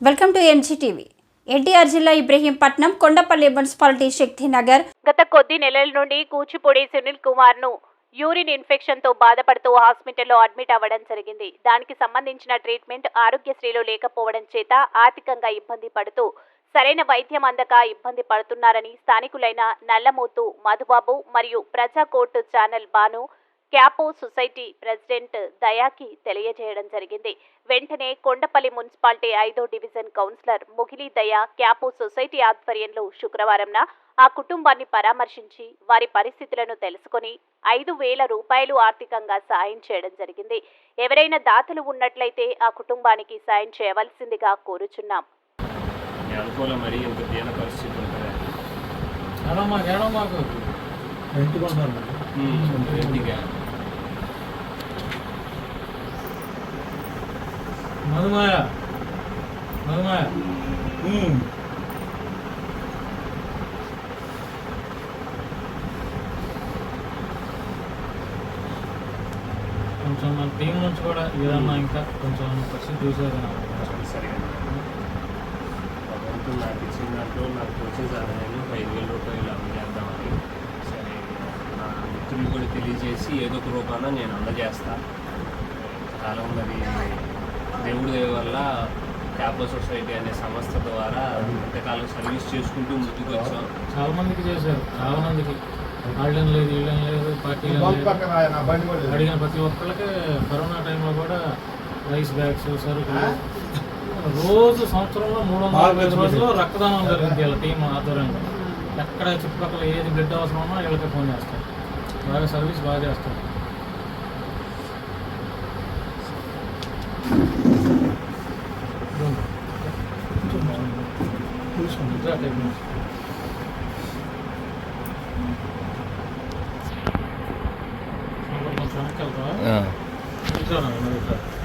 Welcome to ఎంజీటీవీ NTR జిల్లా Ibrahimpatnam Kondapalli municipality Shaktinagar గత కొద్ది నెలల నుండి కూచిపూడి సునీల్ కుమార్ను యూరిన్ ఇన్ఫెక్షన్తో బాధపడుతూ హాస్పిటల్లో అడ్మిట్ అవ్వడం జరిగింది. దానికి సంబంధించిన ట్రీట్మెంట్ ఆరోగ్యశ్రీలో లేకపోవడం చేత ఆర్థికంగా ఇబ్బంది పడుతూ సరైన వైద్యం అందక ఇబ్బంది పడుతున్నారని స్థానికులైన నల్లమూతు మధుబాబు మరియు ప్రజా కోర్టు ఛానల్ బాను క్యాపో సొసైటీ ప్రెసిడెంట్ దయాకి తెలియజేయడం జరిగింది. వెంటనే కొండపల్లి మున్సిపాలిటీ ఐదో డివిజన్ కౌన్సిలర్ ముగిలి దయ క్యాపో సొసైటీ ఆధ్వర్యంలో శుక్రవారంన ఆ కుటుంబాన్ని పరామర్శించి వారి పరిస్థితులను తెలుసుకొని ఐదు వేల రూపాయలు ఆర్థికంగా సాయం చేయడం జరిగింది. ఎవరైనా దాతలు ఉన్నట్లయితే ఆ కుటుంబానికి సాయం చేయవలసిందిగా కోరుచున్నాం. పరిస్థితి మధుమాయ మధుమాయ కొంచెం మన టీం నుంచి కూడా ఏదన్నా ఇంకా కొంచెం పరిస్థితి చూసేది నాకు ఇచ్చిన దాంట్లో నాకు సహాయాన్ని ఒక ఐదు వేల రూపాయలు అందజేద్దామని సరే నా మిత్రులు కూడా తెలియజేసి ఏదో ఒక రూపాన నేను అందజేస్తా. కాలం మరి దేవుడి దయ వల్ల క్యాపో సొసైటీ అనే సంస్థ ద్వారా ఇంతకాలం సర్వీస్ చేసుకుంటూ ముందుకు వచ్చాం. చాలా మందికి చేశారు చాలా మందికి వాళ్ళని లేదు వీళ్ళని లేదు. పార్టీ అడిగిన ప్రతి ఒక్కళ్ళకి కరోనా టైంలో కూడా రైస్ బ్యాగ్స్ సరుకులు. రోజు సంవత్సరంలో మూడు వందల అరవై ఐదు రోజులు రక్తదానం జరుగుతుంది వీళ్ళ టీం ఆధ్వర్యంలో. ఎక్కడ చుట్టుపక్కల ఏది బ్లడ్ అవసరం ఉన్నా వీళ్ళకి ఫోన్ చేస్తారు. బాగా సర్వీస్ బాగా చేస్తారు. టైప్ నుంచి. కొంచెం వెనక్కి